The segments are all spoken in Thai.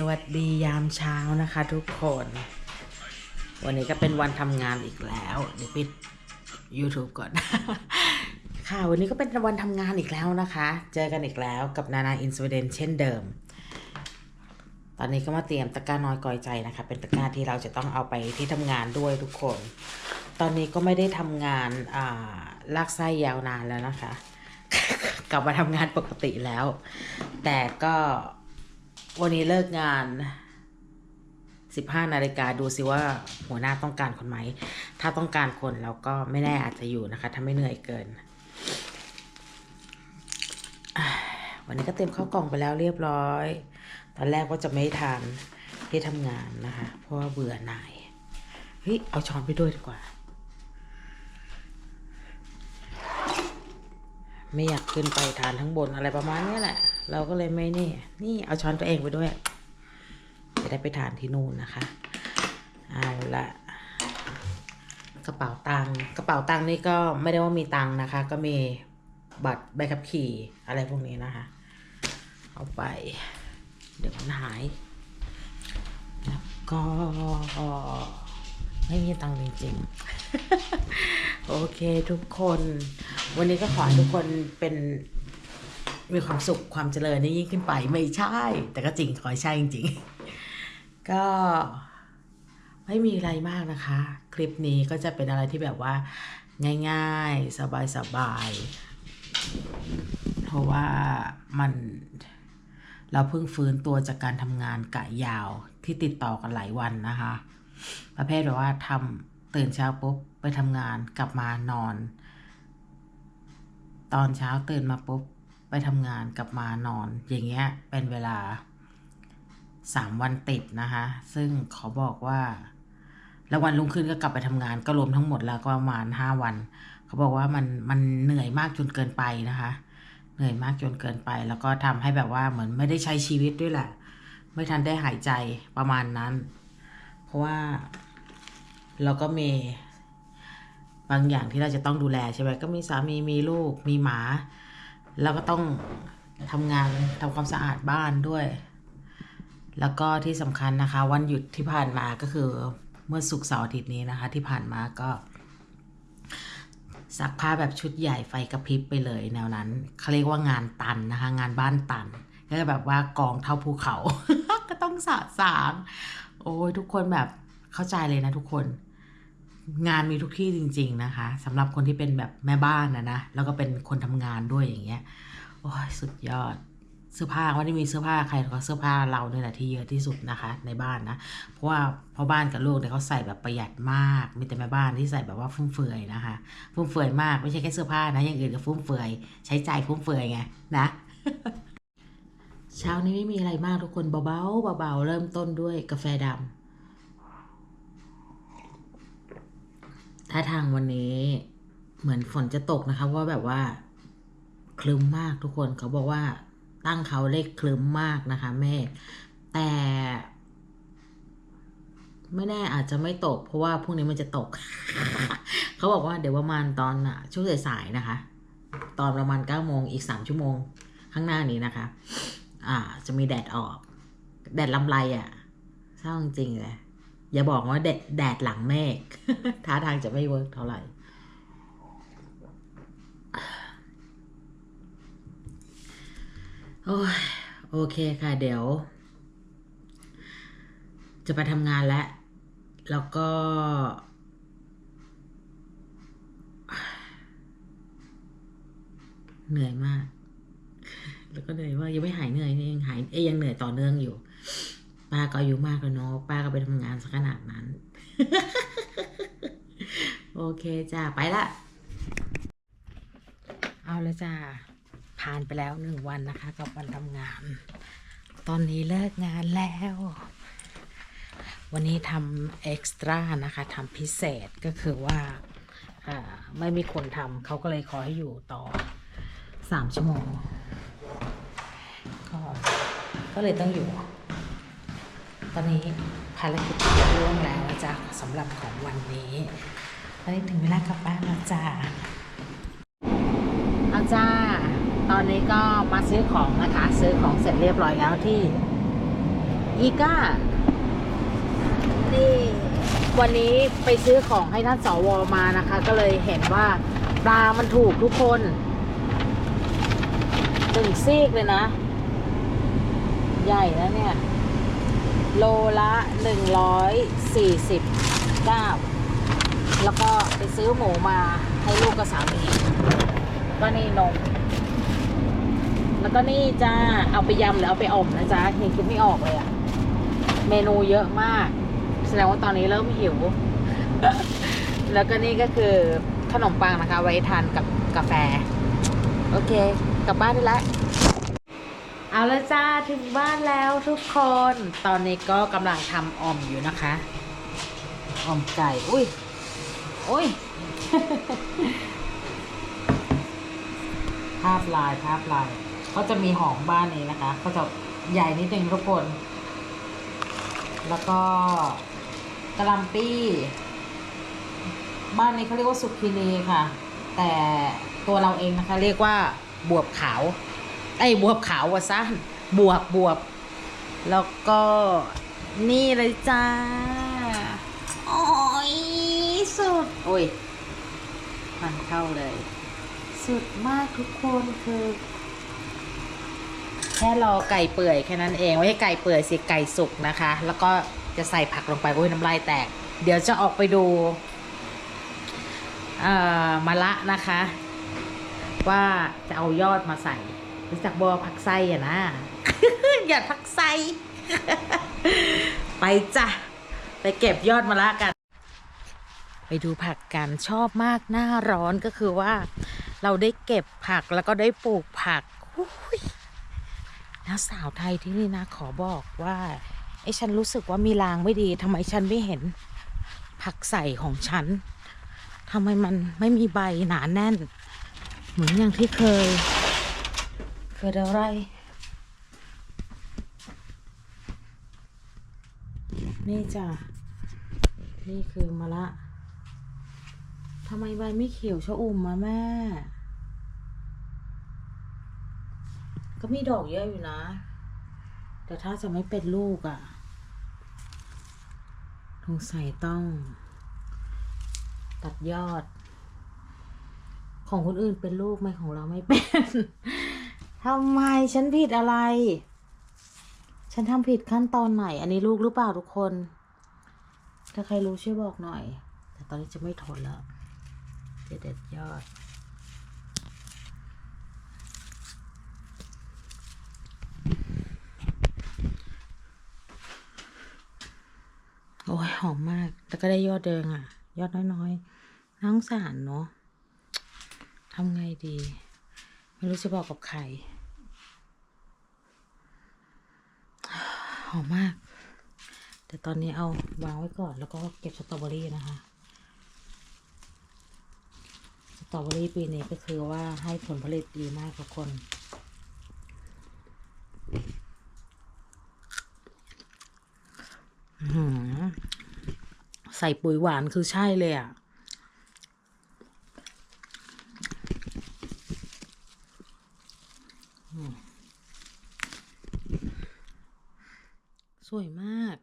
สวัสดียามเช้านะคะทุกคน วันนี้ก็เป็นวันทำงานอีกแล้ว เดี๋ยวปิด YouTube ก่อน ค่ะวันนี้ก็เป็นวันทำงานอีกแล้วนะคะ เจอกันอีกแล้วกับนานาอินสวีเดนเช่นเดิม ตอนนี้ก็มาเตรียมตะกร้าน้อยกอยใจนะคะ เป็นตะกร้าที่เราจะต้องเอาไปที่ทำงานด้วยทุกคน ตอนนี้ก็ไม่ได้ทำงานอ่าลากไส้ยาวนานแล้วนะคะ กลับมาทำงานปกติแล้ว แต่ก็ วันนี้เลิกงาน 15 นาฬิกาดูสิว่าหัวหน้าต้องการคนไหม ถ้าต้องการคนเราก็ไม่แน่อาจจะอยู่นะคะถ้าไม่เหนื่อยเกิน วันนี้ก็เตรียมข้าวกล่องไปแล้วเรียบร้อย ตอนแรกว่าจะไม่ทานที่ทำงานนะคะ เพราะว่าเบื่อหน่ายเฮ้ยเอาช้อนไปด้วยดีกว่า ไม่อยากขึ้นไปทานทั้งบนอะไรประมาณนี้แหละ เราก็เลยไม่นี่นี่เอาช้อนตัวเองไปด้วย จะได้ไปทานที่นู่นนะคะ เอาละกระเป๋าตังค์กระเป๋าตังค์นี่ก็ไม่ได้ว่ามีตังค์นะคะ ก็มีบัตรใบขับขี่อะไรพวกนี้นะคะ เอาไป เดี๋ยวมันหาย แล้วก็ไม่มีตังค์จริงๆ โอเคทุกคน วันนี้ก็ขอทุกคนเป็น มีความสุขความเจริญยิ่งขึ้นไปไม่ใช่ แต่ก็จริงขอให้ใช่จริงๆ ก็ไม่มีอะไรมากนะคะ คลิปนี้ก็จะเป็นอะไรที่แบบว่าง่ายๆ สบายๆ เพราะว่ามันเราเพิ่งฟื้นตัวจากการทำงานกะยาวที่ติดต่อกันหลายวันนะคะ ประเภทแบบว่าทำตื่นเช้าปุ๊บไปทำงานกลับมานอน ตอนเช้าตื่นมาปุ๊บ ไปทำงานกลับมานอนอย่างเงี้ยเป็นเวลาสามวันติดนะคะ ซึ่งขอบอกว่าแล้ววันรุ่งขึ้นก็กลับไปทำงานก็รวมทั้งหมดแล้วก็ประมาณห้าวัน เขาบอกว่ามันมันเหนื่อยมากจนเกินไปนะคะ เหนื่อยมากจนเกินไป แล้วก็ทำให้แบบว่าเหมือนไม่ได้ใช้ชีวิตด้วยแหละ ไม่ทันได้หายใจประมาณนั้น เพราะว่าเราก็มีบางอย่างที่เราจะต้องดูแลใช่ไหมก็มีสามีมีลูกมีหมา แล้วก็ต้องทำงานทำความสะอาดบ้านด้วย แล้วก็ที่สำคัญนะคะ วันหยุดที่ผ่านมาก็คือเมื่อศุกเสาร์อาทิตย์นี้นะคะ ที่ผ่านมาก็ซักผ้าแบบชุดใหญ่ไฟกระพริบไปเลยแนวนั้นเขาเรียกว่างานตันนะคะ งานบ้านตันก็แบบว่ากองเท่าภูเขา ก็ต้องสะสาง โอ้ยทุกคนแบบเข้าใจเลยนะทุกคน งานมีทุกที่จริง ๆ นะคะสำหรับคนที่เป็นแบบแม่บ้านนะนะแล้วก็เป็นคนทำงานด้วยอย่างเงี้ยโอ้ยสุดยอดเสื้อผ้าไม่ได้มีเสื้อผ้าใครหรอเสื้อผ้าเราเนี่ยแหละที่เยอะที่สุดนะคะ ในบ้านนะ เพราะว่าพ่อบ้านกับลูกเนี่ยเขาใส่แบบประหยัดมาก มีแต่แม่บ้านที่ใส่แบบว่าฟุ่มเฟือยนะคะฟุ่มเฟือยมากไม่ใช่แค่เสื้อผ้านะอย่างอื่นก็ฟุ่มเฟือยใช้ใจฟุ่มเฟือยไงนะเช้านี้ไม่มีอะไรมากทุกคนเบาๆเบาๆเริ่มต้นด้วยกาแฟดำ ถ้าทางวันนี้เหมือนฝนจะตกนะคะว่าแบบว่าคลึ้มมากทุกคนเขาบอกว่าตั้งเขาเลขคลึ้มมากนะคะเมฆแต่ ไม่แน่อาจจะไม่ตก เพราะว่าพรุ่งนี้มันจะตก เขาบอกว่าเดี๋ยวประมาณตอนน่ะช่วงสายๆนะคะ ตอนประมาณเก้าโมงอีกสามชั่วโมง ข้างหน้านี้นะคะ อ่า จะมีแดดออก แดดลำไรอะ่ะเศร้าจริงเลย อย่าบอกว่าแดดแดดหลังเมฆท่าทางจะไม่เวิร์กเท่าไหร่ โอ้ยโอเคค่ะ เดี๋ยว จะไปทำงานแล้ว แล้วก็ เหนื่อยมาก แล้วก็เหนื่อยว่ากยังไม่หายเหนื่อยยังหายเอ้ยยังเหนื่อยต่อเนื่องอยู่ ป้าก็อายุมากแล้วเนาะป้าก็ไปทำงานสักขนาดนั้น โอเคจ้าไปละ เอาเลยจ้าผ่านไปแล้วหนึ่งวันนะคะ กับวันทำงาน ตอนนี้เลิกงานแล้ว วันนี้ทำเอ็กซ์ตร้านะคะทำพิเศษก็คือว่าไม่มีคนทำเขาก็เลยขอให้อยู่ต่อสามชั่วโมง ก็ก็เลยต้องอยู่ อนนี้ภารกิจเรื่องแล้วจ้ะสำหรับของวันนี้ตอนนี้ถึงเวลากลับบ้านแล้วจ้าเอาจ้า ตอนนี้ก็มาซื้อของนะคะ ซื้อของเสร็จเรียบร้อยแล้วที่อีก้านี่วันนี้ไปซื้อของให้ท่านสวมานะคะ ก็เลยเห็นว่าปลามันถูกทุกคนหนึ่งซีกเลยนะ ใหญ่นะเนี่ย โลละหนึ่งร้อยสี่สิบเก้าแล้วก็ไปซื้อหมูมาให้ลูกกับสามีก็นี่นม แล้วก็นี่จ้า เอาไปยำหรือเอาไปอมนะจ๊ะยังคิดไม่ออกเลยอะเมนูเยอะมาก แสดงว่าตอนนี้เริ่มหิว แล้วก็นี่ก็คือขนมปังนะคะ ไว้ทานกับกาแฟ โอเค กลับบ้านได้แล้ว เอาละจ้าถึงบ้านแล้วทุกคน ตอนนี้ก็กำลังทำออมอยู่นะคะออมไก่ อุ้ยอุ้ยภาพลายภาพลายเขาจะมีหอมบ้านนี้นะคะเขาจะใหญ่นิดนึงทุกคน แล้วก็กะลำปี้ บ้านนี้เขาเรียกว่าสุกินีค่ะ แต่ตัวเราเองนะคะ เรียกว่าบวบขาว ไอ้บวบขาววะซะบวบบวบ แล้วก็นี่เลยจ้า โอ้ย สุด โอ้ยมันเข้าเลย สุดมากทุกคนคือ แค่รอไก่เปื่อยแค่นั้นเองไม่ให้ไก่เปื่อยสิไก่สุกนะคะ แล้วก็จะใส่ผักลงไปโอ้ยน้ำลายแตก เดี๋ยวจะออกไปดูเอ่อมะละนะคะ ว่าจะเอายอดมาใส่ รู้จักบอผักไส้อะนะอย่าผักไส้ไปจ้ะ ไปเก็บยอดมะละกัน ไปดูผักกันชอบมากหน้าร้อนก็คือว่า เราได้เก็บผักแล้วก็ได้ปลูกผักอุ้ยแล้วสาวไทยที่นี่นะขอบอกว่าไอ้ฉันรู้สึกว่ามีลางไม่ดีทำไมฉันไม่เห็นผักใส่ของฉันทำไมมันไม่มีใบหนาแน่น เหมือนอย่างที่เคย เกิดอะไร นี่จ้ะ นี่คือมะละทำไมใบไม่เขียวชะอุ่มมาแม่ ก็มีดอกเยอะอยู่นะ แต่ถ้าจะไม่เป็นลูกอะ่ะสงสัยต้อง ตัดยอด ของคนอื่นเป็นลูกไหมของเราไม่เป็น ทำไมฉันผิดอะไร ฉันทำผิดขั้นตอนไหน อันนี้ลูกหรือเปล่าทุกคน ถ้าใครรู้ช่วยบอกหน่อย แต่ตอนนี้จะไม่ทนแล้วเด็ดยอดโอ้ยหอมมาก แต่ก็ได้ยอดเดิงอะ ยอดน้อยๆน้องสารเนาะทำไงดี ไม่รู้จะบอกกับใคร หอมมาก แต่ตอนนี้เอาวางไว้ก่อนแล้วก็เก็บสตรอเบอรี่นะคะ สตรอเบอรี่ปีนี้ก็คือว่าให้ผลผลิตดีมากทุกคนใส่ปุ๋ยหวานคือใช่เลยอะ สวยมาก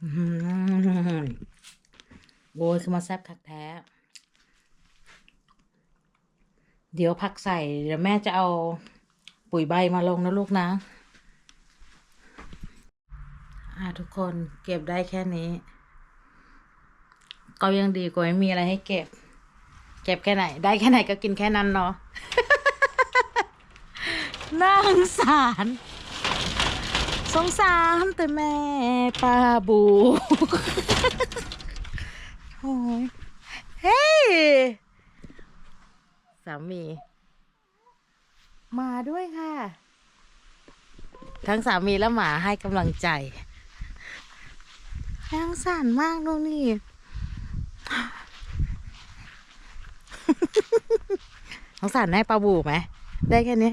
อื้อหือโอ้ยคือมาแซ่บคักแท้ เดี๋ยวพักใส่ เดี๋ยวแม่จะเอาปุ๋ยใบมาลงนะลูกนะอ่าทุกคนเก็บได้แค่นี้ ก็ยังดีกว่าไม่มีอะไรให้เก็บ เก็บแค่ไหน ได้แค่ไหนก็กินแค่นั้นเนาะน่าสงสาร สงสารแต่แม่ปลาบูโอ้ยเฮ้ยสามี มาด้วยค่ะ ทั้งสามีและหมาให้กำลังใจยังสั่นมากดูนี่ สงสารแม่ปลาบูไหม ได้แค่นี้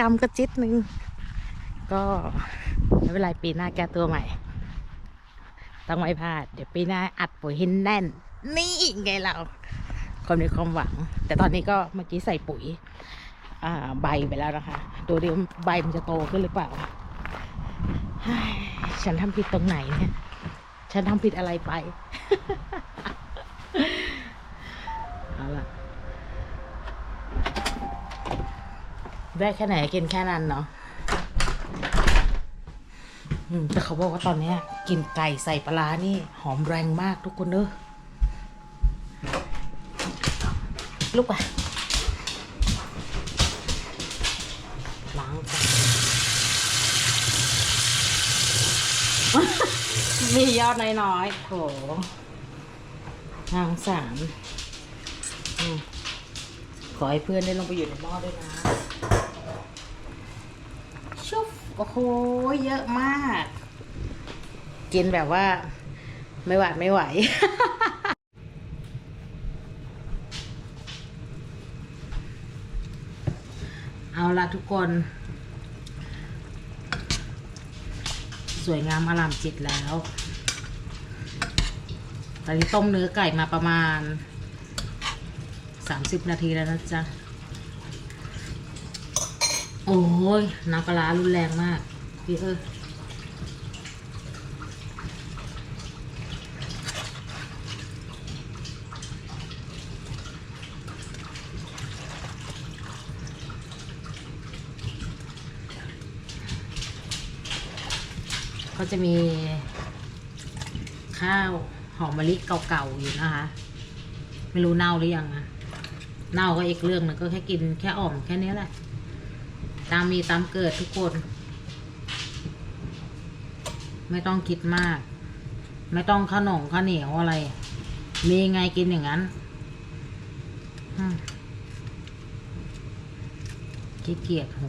กำกระจิตนึงก็ไม่เป็นไรปีหน้าแก้ตัวใหม่ ต้องไม่พลาด เดี๋ยวปีหน้าอัดปุ๋ยหินแน่น นี่ไงเราคนมีความหวัง แต่ตอนนี้ก็เมื่อกี้ใส่ปุ๋ย อ่าใบไปแล้วนะคะ ดูดิว่าใบมันจะโตขึ้นหรือเปล่า ฉันทำผิดตรงไหนเนี่ย ฉันทำผิดอะไรไป เอาล่ะ ได้แค่ไหนกินแค่นั้นเนาะแต่เขาบอกว่าตอนนี้กินไก่ใส่ปลานี่ หอมแรงมากทุกคนเนอะลูกไปล้างก่อนมียอดน้อยๆโถนางสาม อให้เพื่อนได้ลงไปอยู่ในหม้อด้วยนะ ชุบโอ้โหเยอะมาก กินแบบว่า ไม่หวาดไม่ไหว เอาละทุกคน สวยงามอลามจิตแล้ว ตอนนี้ต้มเนื้อไก่มาประมาณ สามสิบนาทีแล้วนะจ๊ะ โอ้ยน้ำปลาร้ารุนแรงมาก พี่เออก็จะมีข้าวหอมมะลิเก่าๆอยู่นะคะ ไม่รู้เน่าหรือยังนะ เน่าก็อีกเรื่องหนึ่งก็แค่กินแค่อ่อมแค่นี้แหละ ตามมีตามเกิดทุกคน ไม่ต้องคิดมาก ไม่ต้องขนมข้าวเหนียวอะไร มีไงกินอย่างนั้นขี้เกียจหู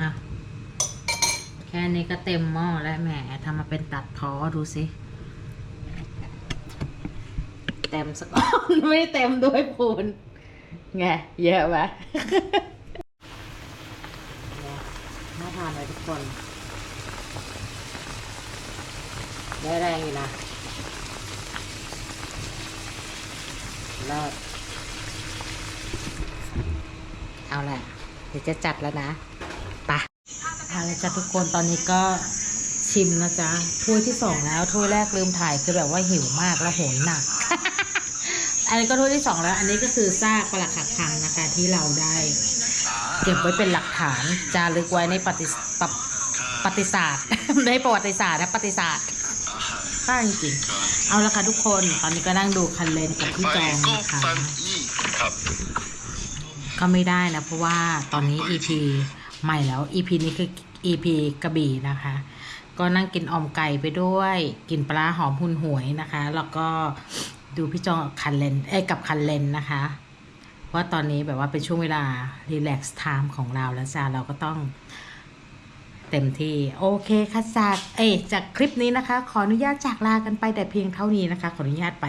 อะแค่นี้ก็เต็มหม้อแล้วแหมทำมาเป็นตัดท้อดูสิเต็มสักก้อนไม่เต็มด้วยปูน ไงเยอะไหมน่าทานเลยทุกคนได้แรงอยู่นะเลิศเอาแหละเดี๋ยวจะจัดแล้วนะปะเอาละจ้ะทุกคนตอนนี้ก็ชิมนะจ๊ะถ้วยที่สองแล้วถ้วยแรกลืมถ่ายคือแบบว่าหิวมากแล้วโหยหนัก อันนี้ก็ถ้วยที่สองแล้ว อันนี้ก็คือซากปลักหักพังนะคะ ที่เราได้ เก็บไว้เป็นหลักฐานจารึกไว้ในปฏิปปปฏิศาสตร์ในประวัติศาสตร์นะปฏิศาสตร์ป้าจริงๆเอาละค่ะทุกคนตอนนี้ก็นั่งดูคันเลนกับพี่จองนะคะครับก็ไม่ได้นะเพราะว่าตอนนี้ EP ใหม่แล้ว EP นี้คือ EP กระบี่นะคะ ก็นั่งกินอ่อมไก่ไปด้วย กินปลาร้าหอมหุนหวยนะคะ แล้วก็ ดูพี่จองกับคันเลนเอ้กับคันเลนนะคะว่าตอนนี้แบบว่าเป็นช่วงเวลา relax time ของเราแล้วจ้าเราก็ต้องเต็มที่ โอเคค่ะจากเอยจากคลิปนี้นะคะ ขออนุญาตจากลากันไปแต่เพียงเท่านี้นะคะ ขออนุญาตไป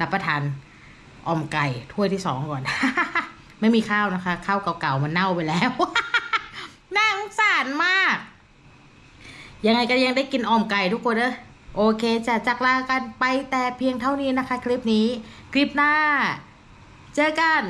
รับประทานออมไก่ถ้วยที่สองก่อน ไม่มีข้าวนะคะ ข้าวเก่าๆมันเน่าไปแล้วน่าสงสารมาก ยังไงก็ยังได้กินออมไก่ทุกคนเด้อ โอเคจะจากลากันไปแต่เพียงเท่านี้นะคะ คลิปนี้ คลิปหน้า เจอกัน